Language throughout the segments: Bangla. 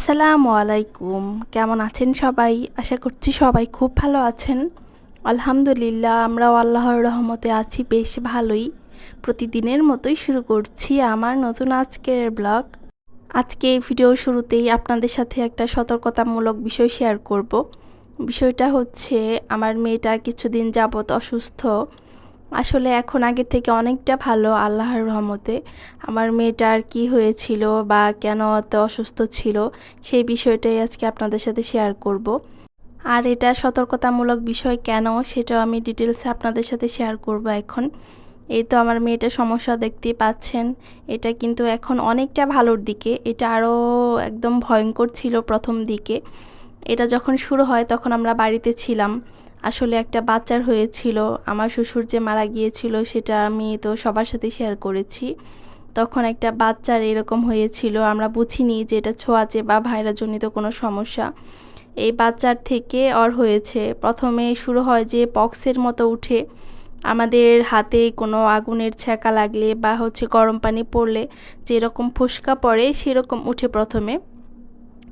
আসসালামু আলাইকুম। কেমন আছেন সবাই? আশা করছি সবাই খুব ভালো আছেন। আলহামদুলিল্লাহ, আমরাও আল্লাহর রহমতে আছি, বেশ ভালোই। প্রতিদিনের মতোই শুরু করছি আমার নতুন আজকের ব্লগ। আজকে এই ভিডিও শুরুতেই আপনাদের সাথে একটা সতর্কতামূলক বিষয় শেয়ার করব। বিষয়টা হচ্ছে, আমার মেয়েটা কিছুদিন যাবৎ অসুস্থ। আসলে এখন আগের থেকে অনেকটা ভালো আল্লাহর রহমতে। আমার মেয়েটার কি হয়েছিল বা কেন এত অসুস্থ ছিল সেই বিষয়টাই আজকে আপনাদের সাথে শেয়ার করব। আর এটা সতর্কতামূলক বিষয় কেন সেটাও আমি ডিটেলসে আপনাদের সাথে শেয়ার করব এখন। এই তো আমার মেয়েটার সমস্যা দেখতে পাচ্ছেন। এটা কিন্তু এখন অনেকটা ভালোর দিকে। এটা আরও একদম ভয়ঙ্কর ছিল প্রথম দিকে। এটা যখন শুরু হয় তখন আমরা বাড়িতে ছিলাম। আসলে একটা বাচ্চার হয়েছিল, আমার শ্বশুর যে মারা গিয়েছিল সেটা আমি তো সবার সাথে শেয়ার করেছি। তখন একটা বাচ্চার এরকম হয়েছিল, আমরা বুঝিনি যে এটা ছোঁয়াচে বা ভাইরাজনিত কোনো সমস্যা। এই বাচ্চার থেকে অর হয়েছে, প্রথমে শুরু হয় যে পক্সের মতো উঠে, আমাদের হাতে কোনো আগুনের ছ্যাঁকা লাগলে বা হচ্ছে গরম পানি পড়লে যেরকম ফুসকা পড়ে সেরকম উঠে প্রথমে।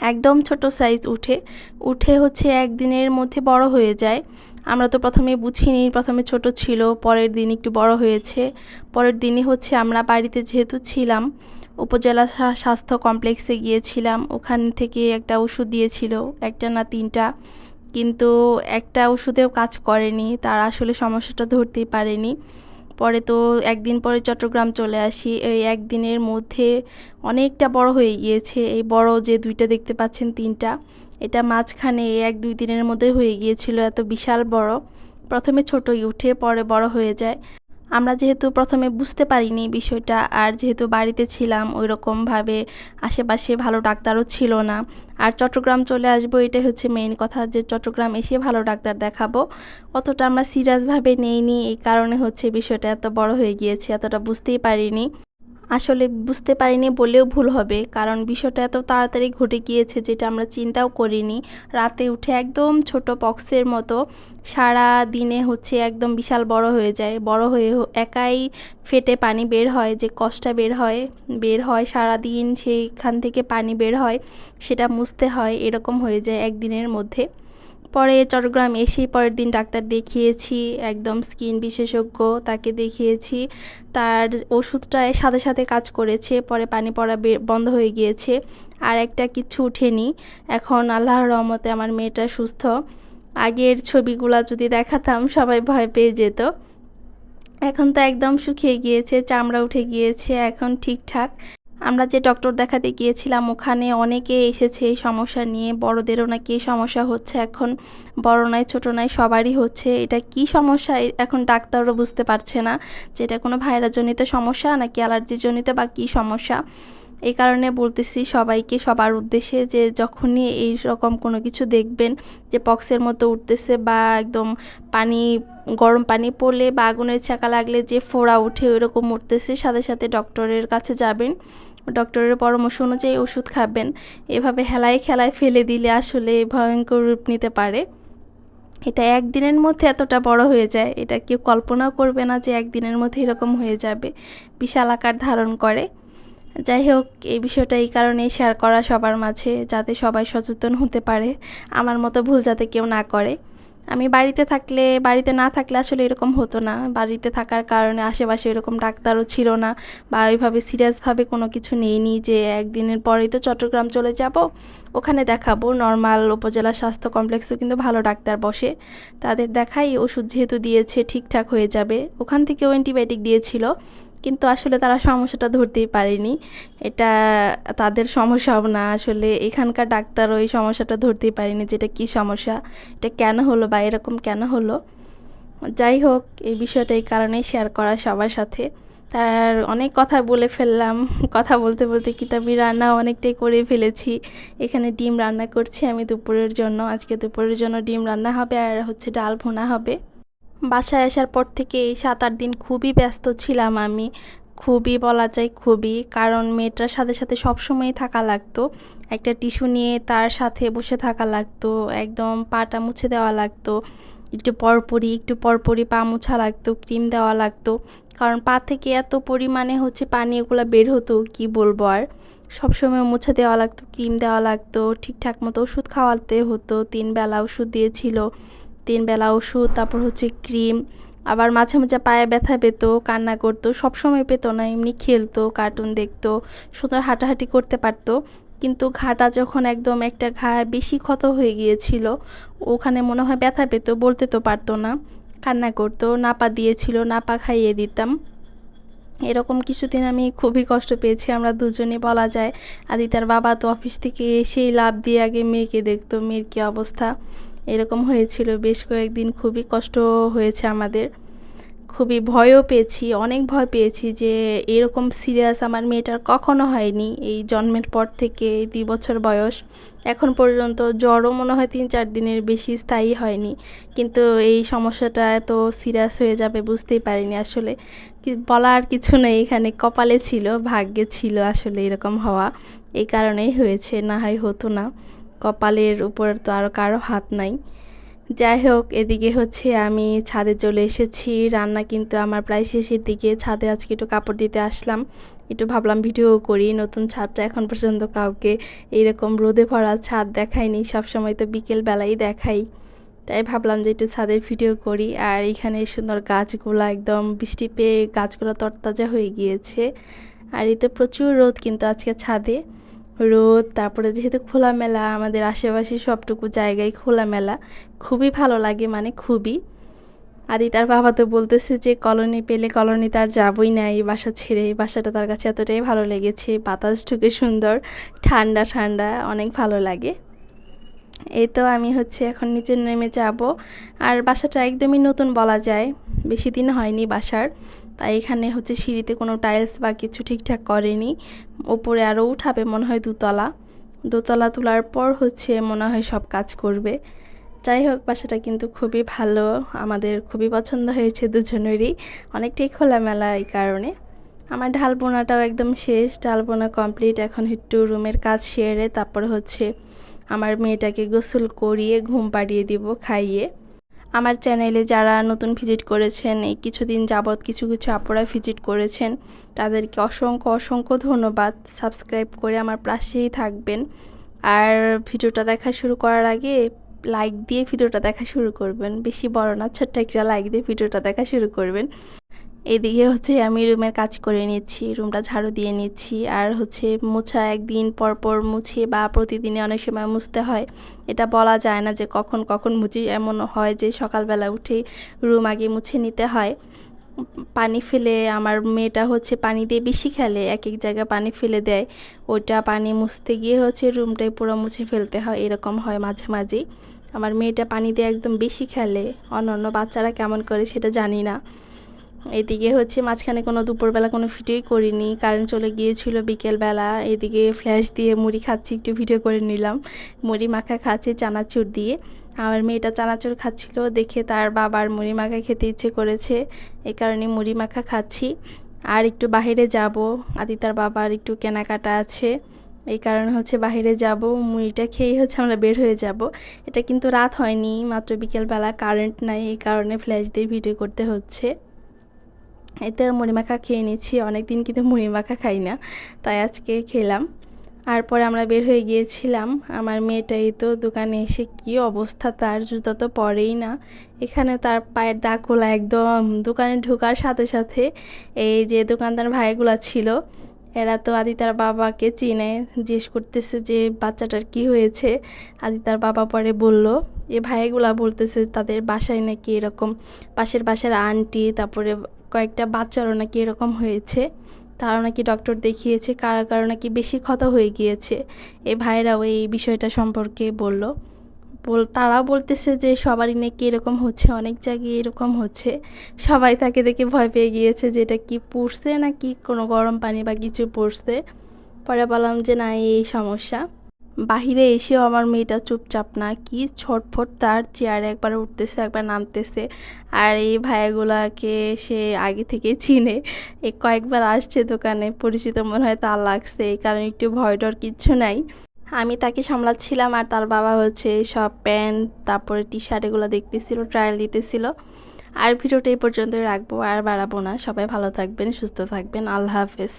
একদম ছোট সাইজ উঠে উঠে হচ্ছে একদিনের মধ্যে বড় হয়ে যায়। আমরা তো প্রথমে বুঝিনি, প্রথমে ছোট ছিল, পরের দিন একটু বড় হয়েছে। পরের দিনই হচ্ছে আমরা বাড়িতে যেহেতু ছিলাম, উপজেলা স্বাস্থ্য কমপ্লেক্সে গিয়েছিলাম। ওখান থেকে একটা ওষুধ দিয়েছিল, একটা না তিনটা। কিন্তু একটা ওষুধেও কাজ করেনি, তার আসলে সমস্যাটা ধরতেই পারেনি। পরে তো একদিন পরে চট্টগ্রাম চলে আসি। এই একদিনের মধ্যে অনেকটা বড় হয়ে গিয়েছে। এই বড় যে দুইটা দেখতে পাচ্ছেন তিনটা, এটা মাঝখানে এক দুই দিনের মধ্যে হয়ে গিয়েছিল। এত বিশাল বড়। প্রথমে ছোটই উঠে, পরে বড় হয়ে যায়। আমরা যেহেতু প্রথমে বুঝতে পারিনি বিষয়টা আর যেহেতু বাড়িতে ছিলাম ওই রকমভাবে আশেপাশে ভালো ডাক্তারও ছিল না। আর চট্টগ্রাম চলে আসব এটাই হচ্ছে মেইন কথা যে চট্টগ্রাম এসে ভালো ডাক্তার দেখাবো। অতটা আমরা সিরিয়াসভাবে নেইনি, এই কারণে হচ্ছে বিষয়টা এত বড় হয়ে গিয়েছে, এতটা বুঝতেই পারিনি। আসলে বুঝতে পারিনি বলেও ভুল হবে। কারণ বিষয়টা এত তাড়াতাড়ি ঘটে গিয়েছে যেটা আমরা চিন্তাও করিনি। রাতে উঠে একদম ছোট পক্সের মতো সারা দিনে হচ্ছে একদম বিশাল বড় হয়ে যায়। বড় হয়ে একাই ফেটে পানি বের হয় যে কষ্টটা বের হয় বের হয় সারা দিন সেইখান থেকে পানি বের হয়, সেটা মুছতে হয়, এরকম হয়ে যায় একদিনের মধ্যে। পরে চট্টগ্রাম এসেই পরের দিন ডাক্তার দেখিয়েছি, একদম স্কিন বিশেষজ্ঞ তাকে দেখিয়েছি। তার ওষুধটা সাথে সাথে কাজ করেছে, পরে পানি পড়া বন্ধ হয়ে গিয়েছে। আর একটা কিচ্ছু উঠেনি। এখন আল্লাহর রহমতে আমার মেয়েটা সুস্থ। আগের ছবিগুলো যদি দেখাতাম, সবাই ভয় পেয়ে যেত। এখন তো একদম শুকিয়ে গিয়েছে, চামড়া উঠে গিয়েছে, এখন ঠিকঠাক। আমরা যে ডক্টর দেখাতে গিয়েছিলাম, ওখানে অনেকে এসেছে এই সমস্যা নিয়ে। বড়দেরও নাকি এই সমস্যা হচ্ছে এখন। বড় নয় ছোটো নয় সবারই হচ্ছে। এটা কি সমস্যা? এখন ডাক্তারও বুঝতে পারছে না যে এটা কোনো ভাইরাসজনিত সমস্যা নাকি অ্যালার্জিজনিত বা কী সমস্যা। এই কারণে বলতেছি সবাইকে সবার উদ্দেশ্যে যে যখনই এই রকম কোনো কিছু দেখবেন যে পক্সের মতো উঠতেছে বা একদম পানি, গরম পানি পড়লে বা আগুনের ছাকা লাগলে যে ফোড়া উঠে ওই রকম উঠতেছে, সাথে সাথে ডক্টরের কাছে যাবেন। ডক্টরের পরামর্শ অনুযায়ী ওষুধ খাবেন। এভাবে হেলায় খেলায় ফেলে দিলে আসলে ভয়ঙ্কর রূপ নিতে পারে। এটা একদিনের মধ্যে এতটা বড় হয়ে যায়, এটা কেউ কল্পনাও করবে না যে একদিনের মধ্যে এরকম হয়ে যাবে, বিশাল আকার ধারণ করে। যাই হোক, এই বিষয়টা এই কারণেই শেয়ার করা সবার মাঝে, যাতে সবাই সচেতন হতে পারে। আমার মতো ভুল যাতে কেউ না করে। আমি বাড়িতে থাকলে, বাড়িতে না থাকলে আসলে এরকম হতো না। বাড়িতে থাকার কারণে আশেপাশে এরকম ডাক্তারও ছিল না বা ওইভাবে সিরিয়াসভাবে কোনো কিছু নেইনি যে একদিনের পরেই তো চট্টগ্রাম চলে যাব, ওখানে দেখাবো। নর্মাল উপজেলা স্বাস্থ্য কমপ্লেক্সও কিন্তু ভালো ডাক্তার বসে। তাদের দেখাই ওষুধ যেহেতু দিয়েছে ঠিকঠাক হয়ে যাবে। ওখান থেকেও অ্যান্টিবায়োটিক দিয়েছিল। কিন্তু আসলে তারা সমস্যাটা ধরতেই পারেনি। এটা তাদের সমস্যাও না। আসলে এখানকার ডাক্তার ওই সমস্যাটা ধরতেই পারেনি যেটা কি সমস্যা, এটা কেন হলো বা এরকম কেন হলো। যাই হোক, এই বিষয়টা এই কারণেই শেয়ার করা সবার সাথে। তার অনেক কথা বলে ফেললাম। কথা বলতে বলতে কিতাবি রান্না অনেকটাই করে ফেলেছি। এখানে ডিম রান্না করছি আমি দুপুরের জন্য। আজকে দুপুরের জন্য ডিম রান্না হবে আর হচ্ছে ডাল ভুনা হবে। বাসায় আসার পর থেকে এই সাত আট দিন খুবই ব্যস্ত ছিলাম আমি। খুবই বলা যায় খুবই, কারণ মেয়েটার সাথে সাথে সবসময় থাকা লাগতো। একটা টিস্যু নিয়ে তার সাথে বসে থাকা লাগতো, একদম পাটা মুছে দেওয়া লাগতো, একটু পরপরই একটু পরপরই পা মুছা লাগতো, ক্রিম দেওয়া লাগতো। কারণ পা থেকে এত পরিমাণে হচ্ছে পানি ওগুলো বের হতো, কি বলব আর? সবসময় মুছে দেওয়া লাগতো, ক্রিম দেওয়া লাগতো, ঠিকঠাক মতো ওষুধ খাওয়াতে হতো, তিন বেলা ওষুধ দিয়েছিল। তিন বেলা ওষুধ, তারপর হচ্ছে ক্রিম, আবার মাঝে মাঝে পায়ে ব্যথা পেত, কান্না করতো, সবসময় পেতো না, এমনি খেলতো, কার্টুন দেখতো সুন্দর হাঁটাহাঁটি করতে পারতো। কিন্তু ঘাটা যখন একদম একটা ঘা বেশি ক্ষত হয়ে গিয়েছিল, ওখানে মনে হয় ব্যথা পেতো, বলতে তো পারতো না, কান্না করতো, নাপা দিয়েছিল, নাপা খাইয়ে দিতাম। এরকম কিছুদিন আমি খুবই কষ্ট পেয়েছি, আমরা দুজনে বলা যায়। আদিতার বাবা তো অফিস থেকে এসেই লাভ দিয়ে আগে মেয়েকে দেখতো, মেয়ের কী অবস্থা। এরকম হয়েছিল। বেশ কয়েকদিন খুবই কষ্ট হয়েছে আমাদের। খুবই ভয়ও পেয়েছি, অনেক ভয় পেয়েছি যে এরকম সিরিয়াস আমার মেয়েটার কখনো হয়নি এই জন্মের পর থেকে দুই বছর বয়স। এখন পর্যন্ত জ্বরও মনে হয় তিন চার দিনের বেশি স্থায়ী হয়নি। কিন্তু এই সমস্যাটা এত সিরিয়াস হয়ে যাবে বুঝতেই পারিনি আসলে। বলার কিছু নেই, এখানে কপালে ছিল, ভাগ্যে ছিল আসলে এরকম হওয়া। এই কারণেই হয়েছে, না হয় হতো না। কপালের উপর তো আর কারও হাত নাই। যাই হোক, এদিকে হচ্ছে আমি ছাদে চলে এসেছি। রান্না কিন্তু আমার প্রায় শেষের দিকে। ছাদে আজকে একটু কাপড় দিতে আসলাম। একটু ভাবলাম ভিডিও করি। নতুন ছাদটা এখন পর্যন্ত কাউকে এইরকম রোদে ভরা ছাদ দেখায়নি সবসময় তো বিকেল বেলাই দেখাই। তাই ভাবলাম যে একটু ছাদের ভিডিও করি। আর এখানে সুন্দর গাছগুলো একদম বৃষ্টি পেয়ে গাছগুলো তরতাজা হয়ে গিয়েছে। আর এতে প্রচুর রোদ কিন্তু আজকে ছাদে। রোদ, তারপরে যেহেতু খোলামেলা, আমাদের আশেপাশে সবটুকু জায়গায় খোলামেলা। খুবই ভালো লাগে মানে খুবই। আদি তার বাবা তো বলতেছে যে, কলোনি পেলে কলোনি তার যাবই না, এই বাসা ছেড়ে, এই বাসাটা তার কাছে এতটাই ভালো লেগেছে, বাতাস ঢুকে সুন্দর, ঠান্ডা ঠান্ডা, অনেক ভালো লাগে। এই তো আমি হচ্ছে এখন নিচে নেমে যাব। আর বাসাটা একদমই নতুন বলা যায়, বেশি দিন হয়নি বাসার। তাই এখানে হচ্ছে সিঁড়িতে কোনো টাইলস বা কিছু ঠিকঠাক করেনি। ওপরে আরও উঠাবে মনে হয় দুতলা। দোতলা তোলার পর হচ্ছে মনে হয় সব কাজ করবে। যাই হোক, বাসাটা কিন্তু খুবই ভালো। আমাদের খুবই পছন্দ হয়েছে দুজনেরই। অনেকটাই খোলামেলা এই কারণে। আমার ঢালপোনাটাও একদম শেষ। ঢালপোনা কমপ্লিট। এখন একটু রুমের কাজ সেরে তারপর হচ্ছে আমার মেয়েটাকে গোসল করিয়ে ঘুম পাড়িয়ে দিব, খাইয়ে। আমার চ্যানেলে যারা নতুন ভিজিট করেছেন, এই কিছুদিন যাবৎ কিছু কিছু আপুরা ভিজিট করেছেন, তাদেরকে অসংখ্য অসংখ্য ধন্যবাদ। সাবস্ক্রাইব করে আমার পাশেই থাকবেন। আর ভিডিওটা দেখা শুরু করার আগে লাইক দিয়ে ভিডিওটা দেখা শুরু করবেন। বেশি বড় না, ছোট্ট একটা লাইক দিয়ে ভিডিওটা দেখা শুরু করবেন। এদিকে হচ্ছে আমি রুমের কাজ করে নিচ্ছি, রুমটা ঝাড়ু দিয়ে নিচ্ছি। আর হচ্ছে মোছা একদিন পর পর মুছে বা প্রতিদিনে অনেক সময় মুছতে হয়। এটা বলা যায় না যে কখন কখন মুছি, এমন হয় যে সকালবেলা উঠে রুম আগে মুছে নিতে হয়। পানি ফেলে আমার মেয়েটা হচ্ছে পানি দিয়ে বেশি খেলে এক এক জায়গায় পানি ফেলে দেয়। ওইটা পানি মুছতে গিয়ে হচ্ছে রুমটাই পুরো মুছে ফেলতে হয়, এরকম হয় মাঝে মাঝেই আমার মেয়েটা পানি দিয়ে একদম বেশি খেলে অন্য অন্য বাচ্চারা কেমন করে সেটা জানি না। এদিকে হচ্ছে মাঝখানে কোনো দুপুরবেলা কোনো ভিডিওই করিনি। কারেন্ট চলে গিয়েছিল বিকেলবেলা। এদিকে ফ্ল্যাশ দিয়ে মুড়ি খাচ্ছি, একটু ভিডিও করে নিলাম। মুড়ি মাখা খাচ্ছে চানাচুর দিয়ে। আমার মেয়েটা চানাচুর খাচ্ছিল, দেখে তার বাবার মুড়ি মাখা খেতে ইচ্ছে করেছে। এই কারণে মুড়ি মাখা খাচ্ছি। আর একটু বাহিরে যাব। আদি তার বাবার একটু কেনাকাটা আছে। এই কারণে হচ্ছে বাহিরে যাব। মুড়িটা খেয়েই হচ্ছে আমরা বের হয়ে যাব। এটা কিন্তু রাত হয়নি, মাত্র বিকেলবেলা কারেন্ট নাই, এই কারণে ফ্ল্যাশ দিয়ে ভিডিও করতে হচ্ছে। এতে মুড়ি মাখা খেয়ে নিচ্ছি অনেক দিন কিন্তু মুড়ি মাখা খাই না, তাই আজকে খেলাম। আর পরে আমরা বের হয়ে গিয়েছিলাম, আমার মেয়েটাই তো দোকানে এসে কি অবস্থা তার জুতো তো পরেই না। এখানে তার পায়ের দাগগুলো একদম দোকানে ঢোকার সাথে সাথে এই যে দোকানদার ভাইগুলা ছিল, এরা তো আদিতার বাবাকে চিনে, জিজ্ঞেস করতেছে যে বাচ্চাটার কি হয়েছে। আদিতার বাবা পরে বলল, এ ভাইগুলা বলতেছে তাদের বাসায় নাকি এরকম পাশের বাসার আন্টি, তারপরে কয়েকটা বাচ্চারও নাকি এরকম হয়েছে। তারাও নাকি ডক্টর দেখিয়েছে, কারা কারও নাকি বেশি ক্ষত হয়ে গিয়েছে। এ ভাইরাও এই বিষয়টা সম্পর্কে বলল। বল, তারাও বলতেছে যে সবারই নাকি এরকম হচ্ছে, অনেক জায়গায় এরকম হচ্ছে। সবাই তাকে দেখে ভয় পেয়ে গিয়েছে যে এটা কি পড়ছে নাকি কোনো গরম পানি বা কিছু পড়ছে। পরে বললাম যে না, এই সমস্যা। বাহিরে এসেও আমার মেয়েটা চুপচাপ না, কি ছটফট তার চেয়ারে একবার উঠতেছে, একবার নামতেছে। আর এই ভাইয়াগুলাকে সে আগে থেকে চিনে। এ কয়েকবার আসছে দোকানে, পরিচিত মনে হয় তার লাগছে, এই কারণে একটু ভয় ডর কিচ্ছু নাই। আমি তাকে সামলাচ্ছিলাম আর তার বাবা হচ্ছে সব প্যান্ট, তারপরে টি শার্ট এগুলো দেখতেছিল ট্রায়াল দিতেছিল। আর ভিডিওটা এই পর্যন্তই রাখব, আর বাড়াবো না। সবাই ভালো থাকবেন, সুস্থ থাকবেন। আল্লাহ হাফেজ।